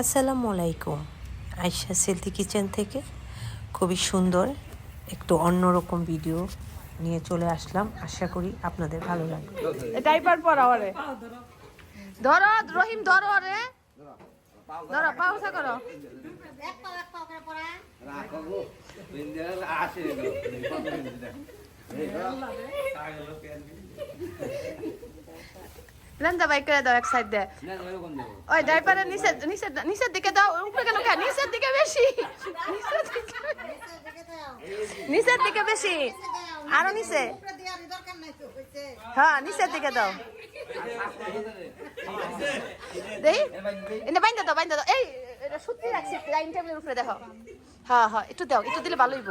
আসসালামু আলাইকুম। আয়শা সেলতি কিচেন থেকে খুবই সুন্দর একটু অন্যরকম ভিডিও নিয়ে চলে আসলাম। আশা করি আপনাদের ভালো লাগবে। ডাইপার পরাও রে ধরো রহিম ধরো রে ধরো পাউসা করো। লেন্দা বাইক করে দাও এক সাইড দে ওই ডাইপারের নিচে নিচে নিচের দিকে দাও উপরে কেন খায় নিচের দিকে বেশি নিচের দিকে বেশি আরও নিচে হ্যাঁ নিচের দিকে দাও দেই এনে বাইন্দা দাও বাইন্দা দাও এই এটা সত্যি রাখছি ডাইনিং টেবিলের উপরে দেখো হ্যাঁ হ্যাঁ একটু দাও একটু দিলে ভালো হইব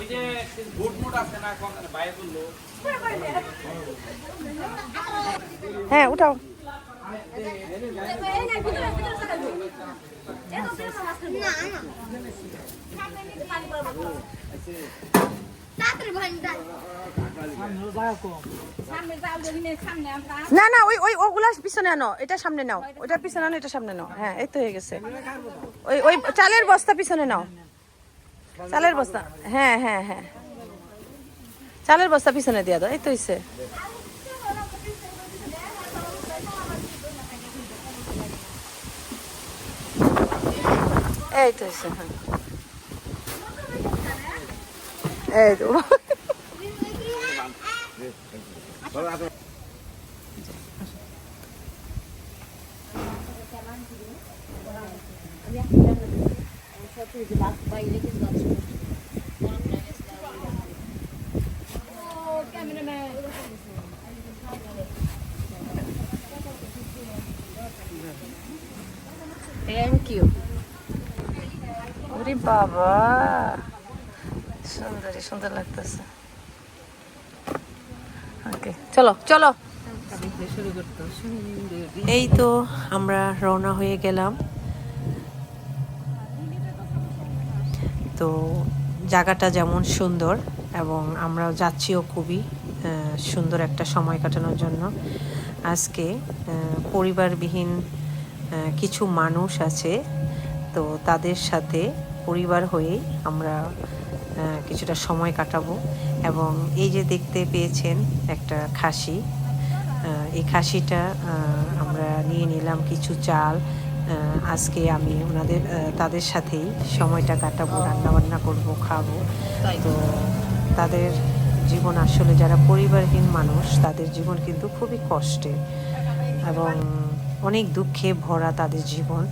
ওই যে বুট আছে না বাইরে বলল। হ্যাঁ উঠাও। না না, ওই ওই, ওগুলা পিছনে আনো, এটা সামনে নাও। ওটা পিছনে আনো, এটা সামনে নাও। হ্যাঁ এই তো হয়ে গেছে। ওই ওই, চালের বস্তা পিছনে নাও। চালের বস্তা। হ্যাঁ হ্যাঁ হ্যাঁ। চালের বস্তা পিছনে দিয়া দাও, এই তো হইছে। এই তো হইছে হ্যাঁ। এই তো। থ্যাংক ইউ ওরে বাবা সুন্দরী সুন্দর লাগতেছে। ওকে চলো চলো। এই তো আমরা রওনা হয়ে গেলাম। তো জায়গাটা যেমন সুন্দর এবং আমরাও যাচ্ছিও খুবই সুন্দর একটা সময় কাটানোর জন্য। আজকে পরিবারবিহীন কিছু মানুষ আছে, তো তাদের সাথে পরিবার হয়েই আমরা কিছুটা সময় কাটাবো এবং এই যে দেখতে পেয়েছেন একটা খাসি এই খাসিটা আমরা নিয়ে নিলাম কিছু চাল আজকে আমি ওনাদের তাদের সাথেই সময়টা কাটাবো রান্না বান্না করব খাব। তো তাদের জীবন আসলে যারা পরিবারহীন মানুষ তাদের জীবন কিন্তু খুবই কষ্টের এবং অনেক দুঃখে ভরা তাদের জীবন।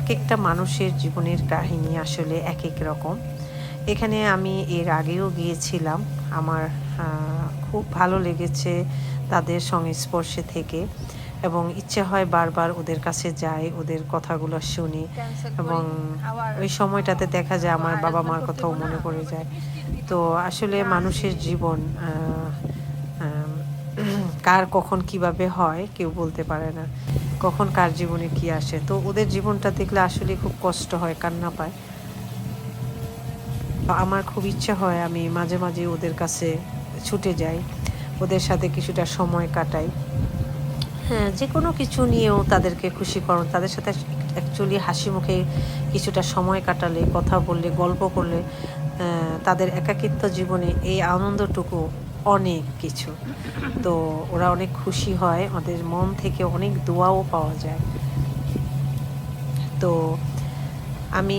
এক একটা মানুষের জীবনের কাহিনী আসলে এক এক রকম। এখানে আমি এর আগেও গিয়েছিলাম। আমার খুব ভালো লেগেছে তাদের সংস্পর্শে থেকে। এবং ইচ্ছে হয় বারবার ওদের কাছে যাই, ওদের কথাগুলো শুনি এবং ওই সময়টাতে দেখা যায় আমার বাবা মার কথাও মনে পড়ে যায়। তো আসলে মানুষের জীবন কার কখন কীভাবে হয় কেউ বলতে পারে না। কখন কার জীবনে কি আসে। তো ওদের জীবনটা দেখলে আসলে খুব কষ্ট হয়, কান্না পায়। আমার খুব ইচ্ছা হয় আমি মাঝে মাঝে ওদের কাছে ছুটে যাই, ওদের সাথে কিছুটা সময় কাটাই। যে কোনো কিছু নিয়েও তাদেরকে খুশি করো। তাদের সাথে অ্যাকচুয়ালি হাসি মুখে কিছুটা সময় কাটালে, কথা বললে, গল্প করলে তাদের একাকিত্ব জীবনে এই আনন্দটুকু অনেক কিছু। তো ওরা অনেক খুশি হয়, ওদের মন থেকে অনেক দোয়াও পাওয়া যায়। তো আমি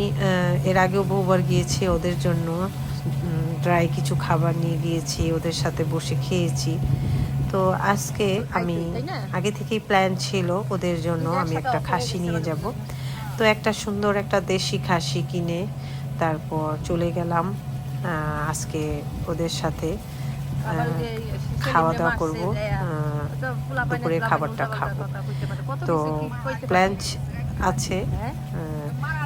এর আগেও বহুবার গিয়েছি ওদের জন্য ড্রাই কিছু খাবার নিয়ে গিয়েছি, ওদের সাথে বসে খেয়েছি। তো আজকে আমি আগে থেকেই প্ল্যান ছিল ওদের জন্য আমি একটা খাসি নিয়ে যাব। তো একটা সুন্দর একটা দেশি খাসি কিনে তারপর চলে গেলাম আজকে ওদের সাথে খাওয়া দাওয়া করব দুপুরে খাবারটা খাব। তো প্ল্যান আছে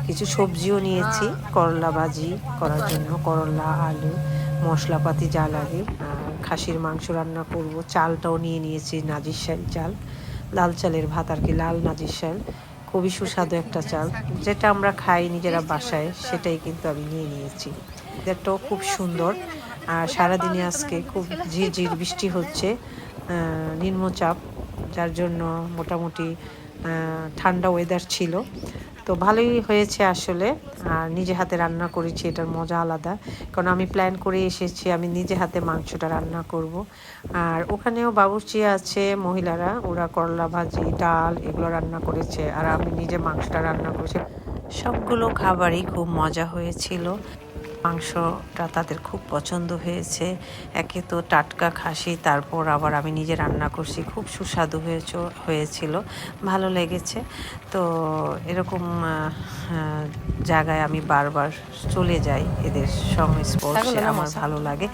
কিছু সবজিও নিয়েছি করলা ভাজি করার জন্য করলা আলু মশলাপাতি যা লাগে খাসির মাংস রান্না করব। চালটাও নিয়ে নিয়েছি নাজির শাল চাল। লাল চালের ভাত আর কি, লাল নাজির শাল খুবই সুস্বাদু একটা চাল। যেটা আমরা খাই নিজেরা বাসায়, সেটাই কিন্তু আমি নিয়ে নিয়েছি। এটাও খুব সুন্দর। আর সারাদিনে আজকে খুব ঝিরঝির বৃষ্টি হচ্ছে নিম্নচাপ, যার জন্য মোটামুটি ঠান্ডা ওয়েদার ছিল। তো ভালোই হয়েছে আসলে। আর নিজে হাতে রান্না করেছি, এটার মজা আলাদা। কারণ আমি প্ল্যান করে এসেছি, আমি নিজে হাতে মাংসটা রান্না করব। আর ওখানেও বাবুর্চি আছে, মহিলারা, ওরা করলা ভাজি, ডাল, এগুলো রান্না করেছে। আর আমি নিজে মাংসটা রান্না করেছি। সবগুলো খাবারই খুব মজা হয়েছিল। মাংসটা তাদের খুব পছন্দ হয়েছে। একে তো টাটকা খাসি তারপর আবার আমি নিজে রান্না করছি। খুব সুস্বাদু হয়েছে হয়েছিল ভালো লেগেছে। তো এরকম জায়গায় আমি বারবার চলে যাই এদের সংস্পর্শে আমার ভালো লাগে।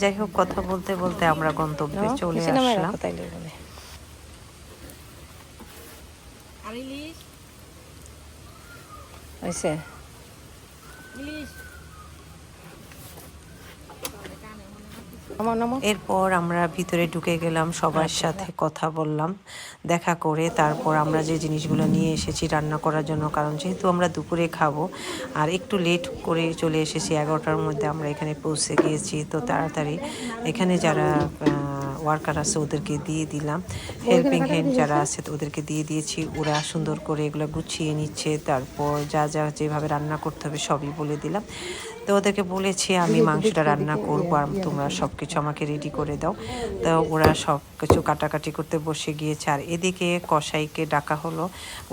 যাই হোক কথা বলতে বলতে আমরা গন্তব্যে চলে আসলাম। হয়েছে? নামো এরপর আমরা ভিতরে ঢুকে গেলাম সবার সাথে কথা বললাম দেখা করে তারপর আমরা যে জিনিসগুলো নিয়ে এসেছি রান্না করার জন্য কারণ যেহেতু আমরা দুপুরে খাব আর একটু লেট করে চলে এসেছি এগারোটার মধ্যে আমরা এখানে পৌঁছে গিয়েছি তো তাড়াতাড়ি এখানে যারা ওয়ার্কার আছে ওদেরকে দিয়ে দিলাম হেল্পিং হ্যান্ড যারা আছে ওদেরকে দিয়ে দিয়েছি ওরা সুন্দর করে এগুলো গুছিয়ে নিচ্ছে তারপর যা যা যেভাবে রান্না করতে হবে সবই বলে দিলাম তো ওদেরকে বলেছি আমি মাংসটা রান্না করব আর তোমরা সব কিছু আমাকে রেডি করে দাও। তো ওরা সব কিছু কাটাকাটি করতে বসে গিয়েছে। আর এদিকে কসাইকে ডাকা হলো।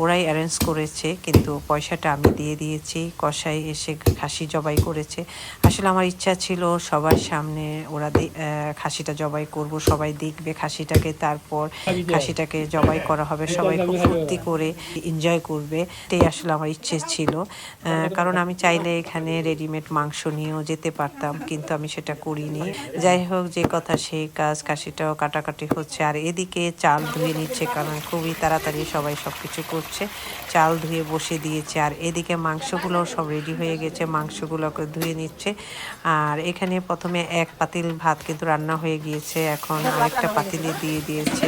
ওরাই অ্যারেঞ্জ করেছে কিন্তু পয়সাটা আমি দিয়ে দিয়েছি। কসাই এসে খাসি জবাই করেছে। আসলে আমার ইচ্ছা ছিল সবার সামনে ওরা খাসিটা জবাই করব সবাই দেখবে খাসিটাকে তারপর খাসিটাকে জবাই করা হবে সবাই খুব ফুর্তি করে এনজয় করবে। এটাই আসলে আমার ইচ্ছে ছিল। কারণ আমি চাইলে এখানে রেডিমেড মাংস নিয়েও যেতে পারতাম, কিন্তু আমি সেটা করিনি। যাই হোক, যে কথা সেই কাজ, কাশিটাও কাটাকাটি হচ্ছে। আর এদিকে চাল ধুয়ে নিচ্ছে, কারণ খুবই তাড়াতাড়ি সবাই সব কিছু করছে। চাল ধুয়ে বসে দিয়েছে, আর এদিকে মাংসগুলোও সব রেডি হয়ে গেছে, মাংসগুলোকে ধুয়ে নিচ্ছে। আর এখানে প্রথমে এক পাতিল ভাত কিন্তু রান্না হয়ে গিয়েছে, এখন আরেকটা পাতিলে দিয়ে দিয়েছে।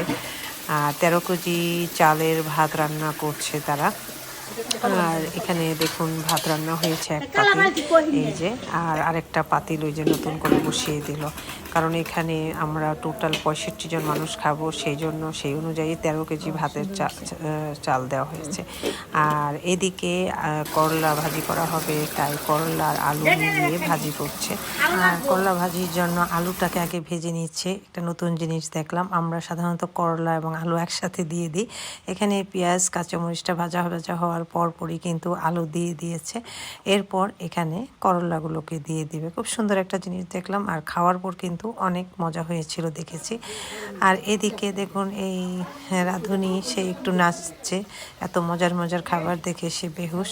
আর তেরো কেজি চালের ভাত রান্না করছে তারা। আর এখানে দেখুন ভাত রান্না হয়েছে এক পাতি। এই যে আর আরেকটা পাতিল ওই যে নতুন করে বসিয়ে দিল। কারণ এখানে আমরা টোটাল পঁয়ষট্টি জন মানুষ খাব, সেই জন্য সেই অনুযায়ী তেরো কেজি ভাতের চাল দেওয়া হয়েছে। আর এদিকে করলা ভাজি করা হবে, তাই করলা আর আলু দিয়ে ভাজি করছে। আর করলা ভাজির জন্য আলুটাকে আগে ভেজে নিচ্ছে। একটা নতুন জিনিস দেখলাম, আমরা সাধারণত করলা এবং আলু একসাথে দিয়ে দিই। এখানে পেঁয়াজ, কাঁচামরিচটা ভাজা ভাজা হওয়ার পরপরই কিন্তু আলু দিয়ে দিয়েছে। এরপর এখানে করলাগুলোকে দিয়ে দিবে। খুব সুন্দর একটা জিনিস দেখলাম। আর খাওয়ার পর কিন্তু অনেক মজা হয়েছিল দেখেছি। আর এদিকে দেখুন এই রাঁধুনি সে একটু নাচছে এত মজার মজার খাবার দেখে সে বেহুশ।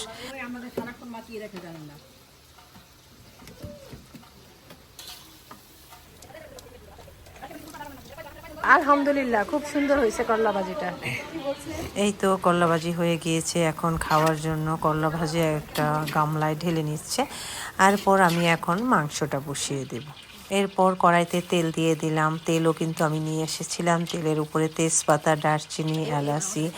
আলহামদুলিল্লাহ খুব সুন্দর হয়েছে করলা ভাজিটা এই তো করলা ভাজি হয়ে গিয়েছে এখন খাওয়ার জন্য করলা ভাজি একটা গামলায় ঢেলে নিচ্ছে। এরপর আমি এখন মাংসটা বসিয়ে দেব। এরপর কড়াইতে তেল দিয়ে দিলাম। তেলও কিন্তু আমি নিয়ে এসেছিলাম। তেলের উপরে তেজপাতা, দারচিনি, এলাচি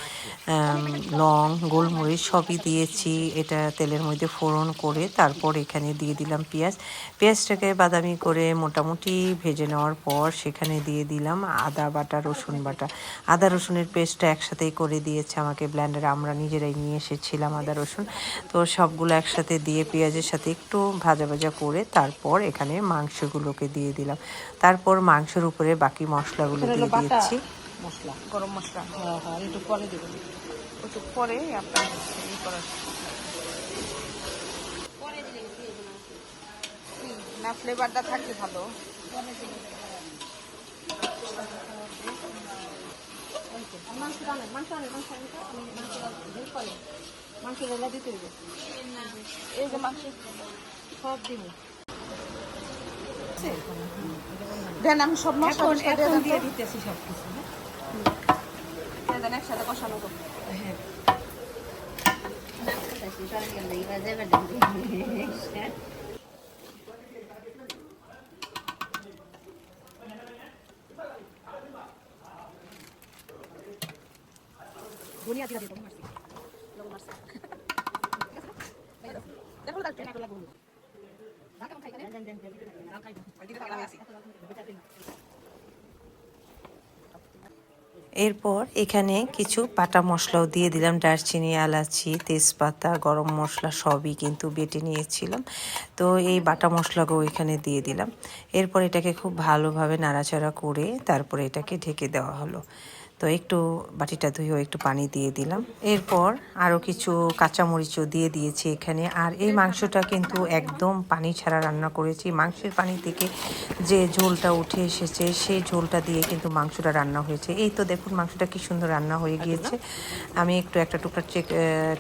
লং, গোলমরিচ সবই দিয়েছি। এটা তেলের মধ্যে ফোড়ন করে তারপর এখানে দিয়ে দিলাম পেঁয়াজ। পেঁয়াজটাকে বাদামি করে মোটামুটি ভেজে নেওয়ার পর সেখানে দিয়ে দিলাম আদা বাটা, রসুন বাটা। আদা, রসুনের পেস্টটা একসাথেই করে দিয়েছে আমাকে ব্ল্যান্ডারে। আমরা নিজেরাই নিয়ে এসেছিলাম আদা, রসুন। তো সবগুলো একসাথে দিয়ে পেঁয়াজের সাথে একটু ভাজা ভাজা করে তারপর এখানে মাংসগুলোকে দিয়ে দিলাম। তারপর মাংসের উপরে বাকি মশলাগুলো দিয়ে দিয়েছি মশলা গরম মশলা। হ্যাঁ হ্যাঁ একটু পরে দেবেন একটু পরে আপনার ই করার না ফ্লেভারটা থাকলে ভালো। এই যে মাংস সব দিব। আছে? দেন আমি সব মশলা দিয়ে দিতেছি সব কিছু হ্যাঁ? দেন একসাথে কষানো হ্যাঁ। ধনিয়া জিরা দিয়ে দেবো মারছি। লবণ মারছি। দেখো লাগবে না লাগবে এরপর এখানে কিছু পাটা মশলাও দিয়ে দিলাম। দারচিনি, এলাচি, তেজপাতা, গরম মশলা সবই কিন্তু বেটে নিয়েছিলাম। তো এই বাটা মশলাগুলো এখানে দিয়ে দিলাম। এরপর এটাকে খুব ভালোভাবে নাড়াচাড়া করে তারপরে এটাকে ঢেকে দেওয়া হলো। তো একটু বাটিটা ধুয়েও একটু পানি দিয়ে দিলাম। এরপর আরও কিছু কাঁচামরিচও দিয়ে দিয়েছি এখানে। আর এই মাংসটা কিন্তু একদম পানি ছাড়া রান্না করেছি। মাংসের পানি থেকে যে ঝোলটা উঠে এসেছে সেই ঝোলটা দিয়ে কিন্তু মাংসটা রান্না হয়েছে। এই তো দেখুন মাংসটা কি সুন্দর রান্না হয়ে গিয়েছে। আমি একটু একটা টুকরা চেক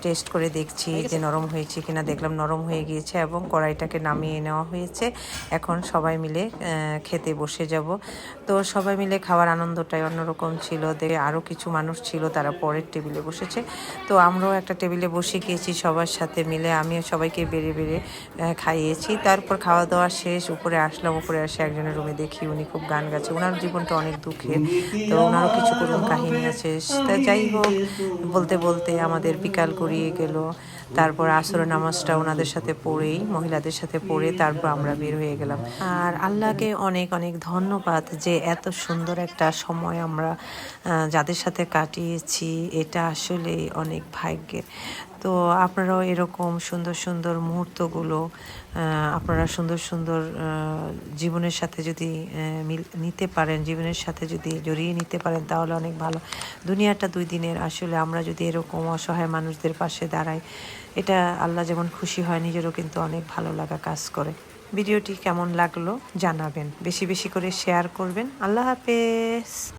টেস্ট করে দেখছি যে নরম হয়েছে কিনা। দেখলাম নরম হয়ে গিয়েছে এবং কড়াইটাকে নামিয়ে নেওয়া হয়েছে। এখন সবাই মিলে খেতে বসে যাব। তো সবাই মিলে খাওয়ার আনন্দটাই অন্যরকম ছিল। দেখে আরও কিছু মানুষ ছিল, তারা পরের টেবিলে বসেছে। তো আমরাও একটা টেবিলে বসে গিয়েছি সবার সাথে মিলে। আমিও সবাইকে বেড়ে বেড়ে খাইয়েছি। তারপর খাওয়া দাওয়া শেষ, উপরে আসলাম, উপরে আসে একজনের রুমে দেখি উনি খুব গান গাছে ওনার জীবনটা অনেক দুঃখের। তো ওনারও কিছু করুন কাহিনী আছে। তা যাই হোক, বলতে বলতে আমাদের বিকাল গড়িয়ে গেল। তারপর আসর নামাজটা ওনাদের সাথে পড়েই, মহিলাদের সাথে পড়ে তারপর আমরা বের হয়ে গেলাম। আর আল্লাহকে অনেক অনেক ধন্যবাদ যে এত সুন্দর একটা সময় আমরা যাদের সাথে কাটিয়েছি। এটা আসলে অনেক ভাগ্যের। তো আপনারাও এরকম সুন্দর সুন্দর মুহূর্তগুলো আপনারা সুন্দর সুন্দর জীবনের সাথে যদি নিতে পারেন, জীবনের সাথে যদি জড়িয়ে নিতে পারেন, তাহলে অনেক ভালো। দুনিয়াটা দুই দিনের। আসলে আমরা যদি এরকম অসহায় মানুষদের পাশে দাঁড়াই এটা আল্লাহ যেমন খুশি হয়, নিজেরও কিন্তু অনেক ভালো লাগা কাজ করে। ভিডিওটি কেমন লাগল জানাবেন। বেশি বেশি করে শেয়ার করবেন। আল্লাহ হাফেজ।